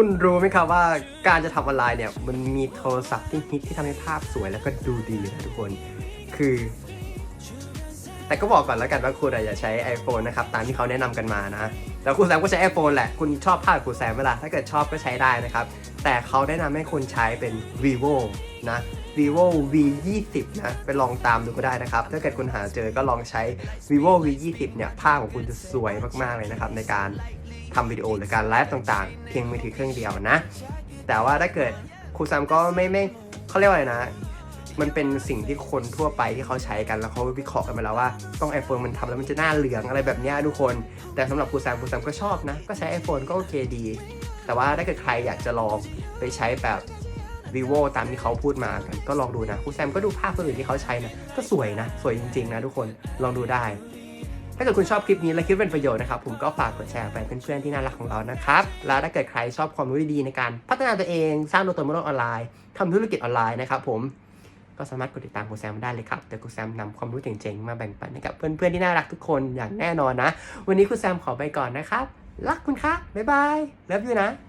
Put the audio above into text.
คุณรู้ไหมครับว่าการจะทำออนไลน์เนี่ย มันมีโทรศัพท์ที่ฮิตที่ทำให้ภาพสวยแล้วก็ดูดีนะทุกคน คือ แต่ก็บอกก่อนแล้วกันว่าคุณอะอย่าใช้ iPhone นะครับ ตามที่เขาแนะนำกันมานะ แล้วคุณแซมก็ใช้ iPhone แหละ คุณชอบภาพคุณแซมเวลา ถ้าเกิดชอบก็ใช้ได้นะครับ แต่เขาแนะนำให้คุณใช้เป็น vivo นะ vivo v 2 0นะ ไปลองตามดูก็ได้นะครับ ถ้าเกิดคุณหาเจอก็ลองใช้ vivo v 2 0เนี่ยภาพของคุณจะสวยมากๆเลยนะครับ ในการทำวิดีโอหรือการไลฟ์ต่างๆ เพียงมือถือเครื่องเดียวนะ แต่ว่าถ้าเกิดครูแซมก็ไม่ไม่เขาเรียกว่าอะไรนะ มันเป็นสิ่งที่คนทั่วไปที่เขาใช้กันแล้วเขาวิเคราะห์กันมาแล้วว่าต้อง iPhone มันทำแล้วมันจะหน้าเหลืองอะไรแบบนี้ทุกคน แต่สำหรับครูแซมครูแซมก็ชอบนะ ก็ใช้ iPhone ก็โอเคดี แต่ว่าถ้าเกิดใครอยากจะลองไปใช้แบบ vivo ตามที่เขาพูดมากันก็ลองดูนะครูแซมก็ดูภาพคนอื่นที่เขาใช้นะก็สวยนะ สวยจริงๆนะทุกคนลองดูได้ ถ้าเกิดคุณชอบคลิปนี้และคิดว่าเป็นประโยชน์นะครับ ผมก็ฝากกดแชร์ไปเพื่อนๆที่น่ารักของเรานะครับ แล้วถ้าเกิดใครชอบความรู้ดีๆในการ พัฒนาตัวเองสร้างตัวตนบนโลกออนไลน์ทำธุรกิจออนไลน์นะครับผม ก็สามารถกดติดตามครูแซมได้เลยครับเดี๋ยวครูแซมนำความรู้เจ๋งๆมาแบ่งปันให้กับเพื่อนๆที่น่ารักทุกคนอย่างแน่นอนนะ วันนี้ครูแซมขอไปก่อนนะครับ รักคุณครับบ๊ายบายเลิฟยูนะ